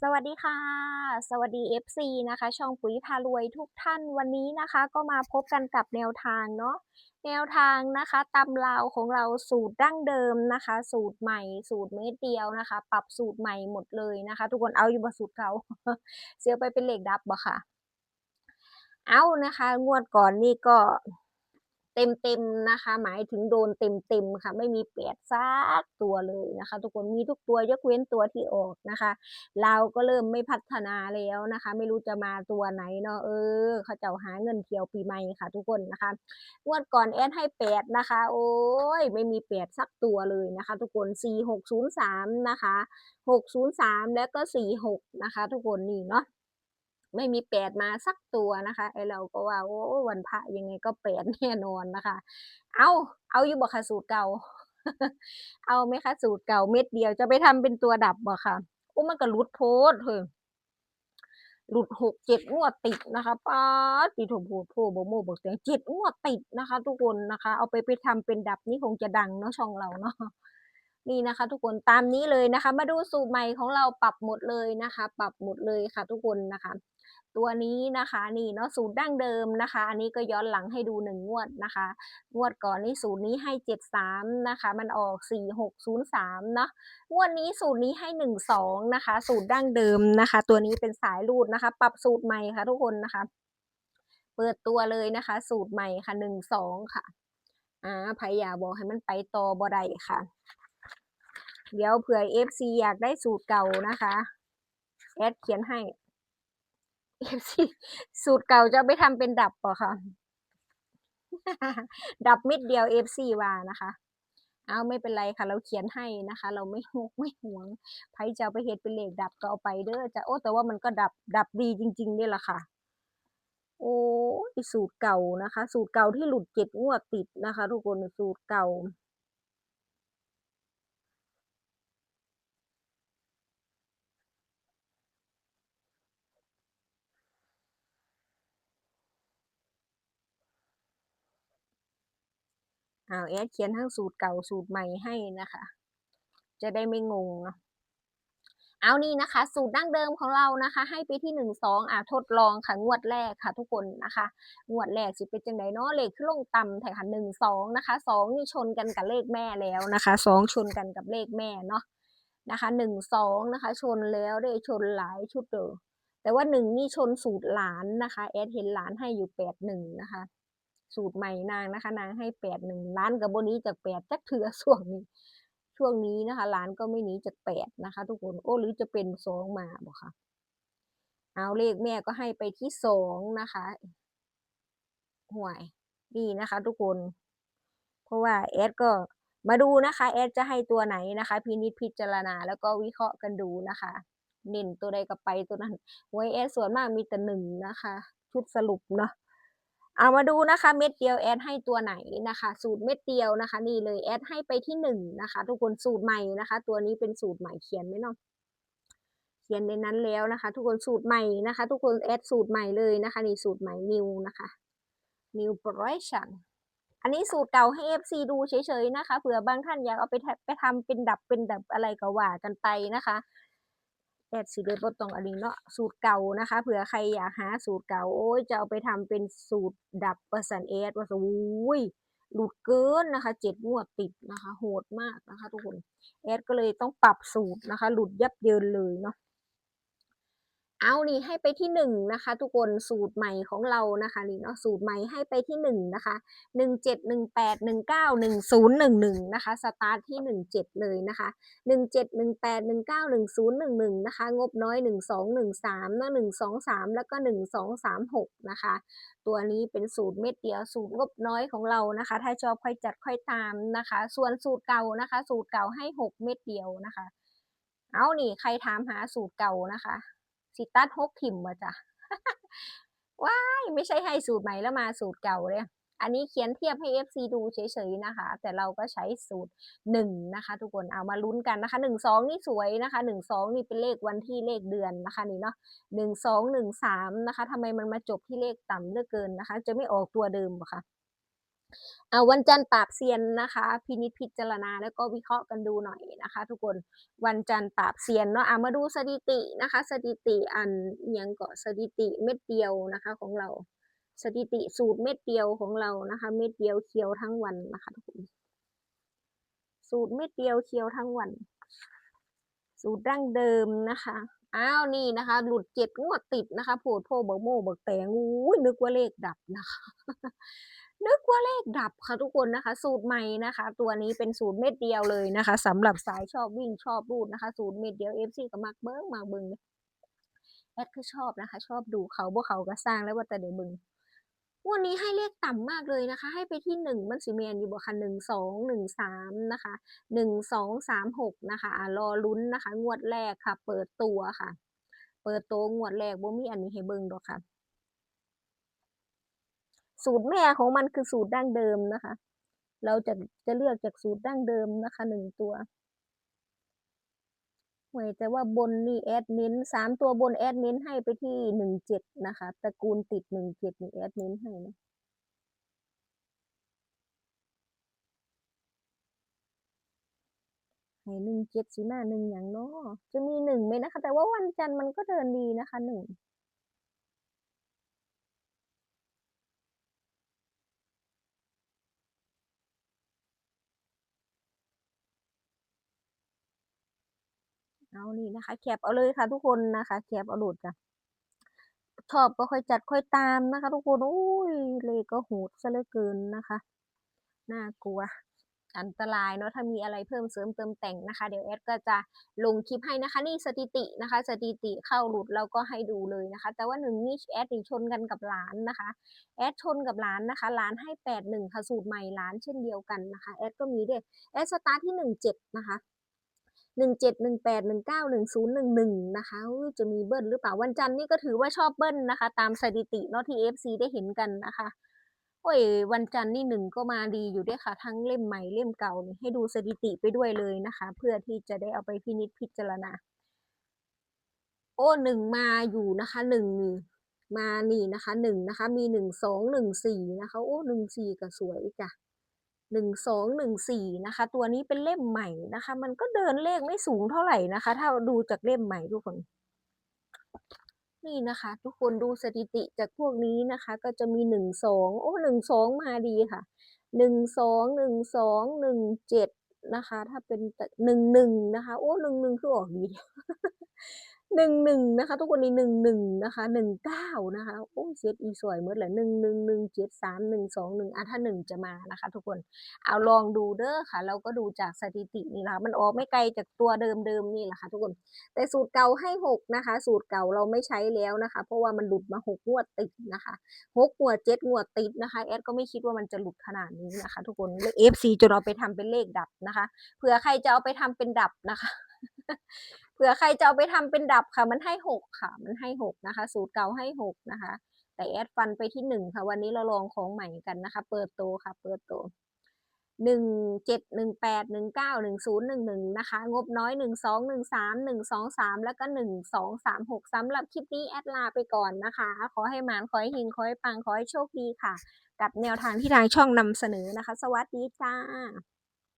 สวัสดีค่ะ สวัสดี FC นะคะ ช่องปุ๋ยพารวยทุกท่านวันนี้นะคะ ก็มาพบกันกับแนวทางเนาะแนวทางนะคะตำราวของเราสูตรดั้งเดิมนะคะ สูตรใหม่ สูตรเม็ดเดียวนะคะ ปรับสูตรใหม่หมดเลยนะคะ ทุกคนเอาอยู่บสูตรเก่าเสียไปเป็นเหลขดับบ่ค่ะ เอานะคะ งวดก่อนนี่ก็ เต็มๆนะคะ หมายถึงโดนเต็มๆค่ะ ไม่มีแปดซักตัวเลยนะคะ ทุกคนมีทุกตัวยกเว้นตัวที่ออกนะคะ เราก็เริ่มไม่พัฒนาแล้วนะคะ ไม่รู้จะมาตัวไหนเนาะเออ เขาเจ้าหาเงินเที่ยวปีใหม่ค่ะ ทุกคนนะคะงวดก่อนแอดให้แปดนะคะ โอ้ยไม่มีแปดสักตัวเลยนะคะ ทุกคนสี่หกศูนย์สามนะคะหกศูนย์สามแล้วก็สี่หกนะคะ ทุกคนนี่เนาะ ไม่มีแปดมาสักตัวนะคะไอเราก็ว่าโอ้วันพระยังไงก็แปดแน่นอนนะคะ เอาเอาอยู่บ่คะสูตรเก่า เอาไหมคะสูตรเก่าเม็ดเดียวจะไปทำเป็นตัวดับบ่คะโอ้มันก็หลุดโพดเฮ้ยหลุดหกเจ็ดงวดติดนะคะป้าติโถโพดโพบโมบอกเสียงเจ็ดงวดติดนะคะ ทุกคนนะคะ เอาไปไปทำเป็นดับนี่คงจะดังเนาะช่องเราเนาะ นี่นะคะทุกคนตามนี้เลยนะคะ มาดูสูตรใหม่ของเราปรับหมดเลยนะคะ ปรับหมดเลยค่ะทุกคนนะคะ ตัวนี้นะคะนี่เนาะสูตรดั้งเดิมนะคะ อันนี้ก็ย้อนหลังให้ดูหนึ่งงวดนะคะ งวดก่อนนี่สูตรนี้ให้เจ็ดสามนะคะ มันออกสี่หกศูนย์สามเนาะงวดนี้สูตรนี้ให้หนึ่งสองนะคะ สูตรดั้งเดิมนะคะ ตัวนี้เป็นสายรูดนะคะ ปรับสูตรใหม่ค่ะทุกคนนะคะ เปิดตัวเลยนะคะ สูตรใหม่ค่ะหนึ่งสองค่ะอ่าพยาบอกให้มันไปต่อบ่ได้ค่ะ เดี๋ยวเผื่อ FC อยากได้สูตรเก่านะคะแอดเขียนให้ FC สูตรเก่าจะไปทำเป็นดับป่ะคะดับมิดเดียว FC ว่านะคะ เอาไม่เป็นไรค่ะ เราเขียนให้นะคะ เราไม่ฮกไม่หวงไผจะไปเฮ็ดเป็นเหลขดับก็เอาไปเด้อจะโอ้แต่ว่ามันก็ดับดับดีจริงๆนี่แหละค่ะ โอ้สูตรเก่านะคะ สูตรเก่าที่หลุดเจ็ดงวดติดนะคะ ทุกคนสูตรเก่า อ้าวแอดเขียนทั้งสูตรเก่าสูตรใหม่ให้นะคะ จะได้ไม่งงเนาะเอานี่นะคะ สูตรดั้งเดิมของเรานะคะ ให้ไปที่หนึ่งสองอะทดลองค่ะงวดแรกค่ะ ทุกคนนะคะงวดแรกสิเป็นจังไดเนาะเลขขึ้นลงต่ำแถค่ะหนึ่งสองนะคะสองนี่ชนกันกับเลขแม่แล้วนะคะสองชนกันกับเลขแม่เนาะนะคะหนึ่งสองนะคะ ชนแล้วได้ชนหลายชุดเด้อแต่ว่าหนึ่งนี่ชนสูตรหลานนะคะแอดเห็นหลานให้อยู่แปดหนึ่งนะคะ สูตรใหม่นางนะคะ นางให้แปดหนึ่งล้านกับโบนี้จากแปดจักเถือส่วงนี้ช่วงนี้นะคะร้านก็ไม่หนีจากแปดนะคะ ทุกคนโอ้หรือจะเป็นสองมาบอกค่ะ เอาเลขแม่ก็ให้ไปที่สองนะคะห่วยนี่นะคะ ทุกคน เพราะว่าแอดก็มาดูนะคะแอดจะให้ตัวไหนนะคะ พินิจพิจารณาแล้วก็วิเคราะห์กันดูนะคะเน้นตัวใดก็ไปตัวนั้นไว้แอดส่วนมากมีแต่หนึ่งนะคะ ชุดสรุปเนาะ เอามาดูนะคะเม็ดเดียวแอดให้ตัวไหนนะคะ สูตรเม็ดเดียวนะคะ นี่เลยแอดให้ไปที่หนึ่งนะคะ ทุกคนสูตรใหม่นะคะ ตัวนี้เป็นสูตรใหม่เขียนไหมเนาะเขียนในนั้นแล้วนะคะ ทุกคนสูตรใหม่นะคะ ทุกคนแอดสูตรใหม่เลยนะคะ นี่สูตรใหม่ new นะคะ new operation อันนี้สูตรเก่าให้ FC ดูเฉยๆนะคะเผื่อบางท่านอยากเอาไปไปทำเป็นดับเป็นดับอะไรก็ว่ากันไปนะคะ แอดสิเดบตรงอันนี้เนาะสูตรเก่านะคะเผื่อใครอยากหาสูตรเก่าโอ้ยจะเอาไปทำเป็นสูตรดับประสันแอดว่าสอุ้ยหลุดเกินนะคะเจ็ดงวดติดนะคะ โหดมากนะคะ ทุกคนแอดก็เลยต้องปรับสูตรนะคะ หลุดยับเยินเลยเนาะ เอานี่ให้ไปที่หนึ่งนะคะ ทุกคนสูตรใหม่ของเรานะคะนี่เนาะสูตรใหม่ให้ไปที่หนึ่งนะคะหนึ่งเจ็ดหนึ่งแปดหนึ่งเก้าหนึ่งศูนย์หนึ่งหนึ่งนะคะสตาร์ทที่หนึ่งเจ็ดเลยนะคะหนึ่งเจ็ดหนึ่งแปดหนึ่งเก้าหนึ่งศูนย์หนึ่งหนึ่งนะคะงบน้อยหนึ่งสองหนึ่งสามนะหนึ่งสองสามแล้วก็หนึ่งสองสามหกนะคะตัวนี้เป็นสูตรเม็ดเดียวสูตรงบน้อยของเรานะคะ ถ้าชอบค่อยจัดค่อยตามนะคะ ส่วนสูตรเก่านะคะ สูตรเก่าให้หกเม็ดเดียวนะคะ เอานี่ใครถามหาสูตรเก่านะคะ สิตัดหกถิ่มมาจ้ะว้ายไม่ใช่ให้สูตรใหม่แล้วมาสูตรเก่าเลยอันนี้เขียนเทียบให้ FC ดูเฉยๆนะคะ แต่เราก็ใช้สูตรหนึ่งนะคะ ทุกคนเอามาลุ้นกันนะคะหนึ่งสองนี่สวยนะคะหนึ่งสองนี่เป็นเลขวันที่เลขเดือนนะคะนี่เนาะหนึ่งสองหนึ่งสามนะคะทำไมมันมาจบที่เลขต่ำเหลือเกินนะคะ จะไม่ออกตัวเดิมหรอคะ วันจันทร์ปราบเซียนนะคะ พินิจพิจารณาแล้วก็วิเคราะห์กันดูหน่อยนะคะ ทุกคนวันจันทร์ปราบเซียนเนาะอะมาดูสถิตินะคะ สถิติอันยังก็สถิติเม็ดเดียวนะคะของเรา สถิติสูตรเม็ดเดียวของเรานะคะ เม็ดเดียวเคียวทั้งวันนะคะทุกคนสูตรเม็ดเดียวเคียวทั้งวัน สูตรดั้งเดิมนะคะอ้าวนี่นะคะ หลุดเจ็ดงวดติดนะคะโผดโพเบิกโม่เบิกแตงอุ้ยนึกว่าเลขดับนะคะ นึกว่าเลขดับค่ะทุกคนนะคะ สูตรใหม่นะคะ ตัวนี้เป็นสูตรเม็ดเดียวเลยนะคะสำหรับสายชอบวิ่งชอบรูดนะคะ สูตรเม็ดเดียวเอฟซีกับมักเบิ้งมาเบิ้งแอดก็ชอบนะคะ ชอบดูเขาบ่เขาก็สร้างแล้วว่าแต่เดี๋ยวเบิ้งวันนี้ให้เลขต่ำมากเลยนะคะ ให้ไปที่หนึ่งมันสิเมียนอยู่บ่ค่ะหนึ่งสองหนึ่งสามนะคะหนึ่งสองสามหกนะคะรอลุ้นนะคะ งวดแรกค่ะ เปิดตัวค่ะ เปิดตัวงวดแรกบ่มีอันนี้ให้เบิ่งดอกค่ะ สูตรแม่ของมันคือสูตรดั้งเดิมนะคะ เราจะจะเลือกจากสูตรดั้งเดิมนะคะหนึ่งตัวหวยแต่ว่าบนนี่แอดมินสามตัวบนแอดมินให้ไปที่หนึ่งเจ็ดนะคะตระกูลติดหนึ่งเจ็ดนี่แอดมินให้นะให้หนึ่งเจ็ดสีมาหนึ่งอย่างเนาะจะมีหนึ่งไหมนะคะ แต่ว่าวันจันทร์มันก็เดินดีนะคะหนึ่ง เอานี่นะคะแคปเอาเลยค่ะ ทุกคนนะคะแคปเอาหลุดจ้ะชอบก็ค่อยจัดค่อยตามนะคะ ทุกคนโอ้ยเลขก็โหดซะเหลือเกินนะคะน่ากลัวอันตรายเนาะถ้ามีอะไรเพิ่มเสริมเติมแต่งนะคะ เดี๋ยวแอดก็จะลงคลิปให้นะคะ นี่สถิตินะคะ สถิติเข้าหลุดเราก็ให้ดูเลยนะคะ แต่ว่าหนึ่งนี่แอดนี่ชนกันกับหลานนะคะแอดชนกับหลานนะคะหลานให้แปดหนึ่งค่ะสูตรใหม่หลานเช่นเดียวกันนะคะแอดก็มีด้วยแอดสตาร์ทที่หนึ่งเจ็ดนะคะ หนึ่งเจ็ดหนึ่งแปดหนึ่งเก้าหนึ่งศูนย์หนึ่งหนึ่งนะคะจะมีเบิ้ลหรือเปล่าวันจันทร์นี่ก็ถือว่าชอบเบิ้ลนะคะ ตามสถิติเนาะที่เอฟซีได้เห็นกันนะคะโอ้ยวันจันทร์นี่หนึ่งก็มาดีอยู่ด้วยค่ะ ทั้งเล่มใหม่เล่มเก่านี่ให้ดูสถิติไปด้วยเลยนะคะ เพื่อที่จะได้เอาไปพินิจพิจารณา โอ้หนึ่งมาอยู่นะคะหนึ่งมานี่นะคะหนึ่งนะคะ มีหนึ่งสองหนึ่งสี่นะคะ โอ้หนึ่งสี่ก็สวยจ้ะ หนึ่งสองหนึ่งสี่นะคะ ตัวนี้เป็นเล่มใหม่นะคะ มันก็เดินเลขไม่สูงเท่าไหร่นะคะ ถ้าดูจากเล่มใหม่ทุกคน นี่นะคะ ทุกคนดูสถิติจากพวกนี้นะคะ ก็จะมีหนึ่งสองโอ้หนึ่งสองมาดีค่ะหนึ่งสองหนึ่งสองหนึ่งเจ็ดนะคะ ถ้าเป็นหนึ่งหนึ่งนะคะ โอ้หนึ่งหนึ่งคือออกดี หนึ่งหนึ่งนะคะ ทุกคนนี้หนึ่งหนึ่งนะคะหนึ่งเก้านะคะโอ้เซตอีสวยเมื่อไหร่หนึ่งหนึ่งหนึ่งเจ็ดสามหนึ่งสองหนึ่งอะถ้าหนึ่งจะมานะคะ ทุกคนเอาลองดูเด้อค่ะ เราก็ดูจากสถิตินี่แหละมันออกไม่ไกลจากตัวเดิมเดิมนี่แหละค่ะ ทุกคน แต่สูตรเก่าให้หกนะคะ สูตรเก่าเราไม่ใช้แล้วนะคะ เพราะว่ามันหลุดมาหกงวดติดนะคะหกงวดเจ็ดงวดติดนะคะแอดก็ไม่คิดว่ามันจะหลุดขนาดนี้นะคะ ทุกคนเลข FC จนเอาไปทำเป็นเลขดับนะคะเผื่อใครจะเอาไปทำเป็นดับนะคะ ผื่อใครจะเอาไปทำเป็นดับค่ะ มันให้หกค่ะ มันให้หกนะคะ สูตรเก่าให้หกนะคะ แต่แอดฟันไปที่หนึ่งค่ะ วันนี้เราลองของใหม่กันนะคะ เปิดโตค่ะ เปิดโตหนึ่งเจ็ดหนึ่งแปดหนึ่งเก้าหนึ่งศูนย์หนึ่งหนึ่งนะคะ งบน้อยหนึ่งสองหนึ่งสามหนึ่งสองสามแล้วก็หนึ่งสองสามหกสำหรับคลิปนี้แอดลาไปก่อนนะคะ ขอให้หมานขอให้หิงขอให้ปังขอให้โชคดีค่ะ กับแนวทางที่ทางช่องนำเสนอนะคะ สวัสดีจ้า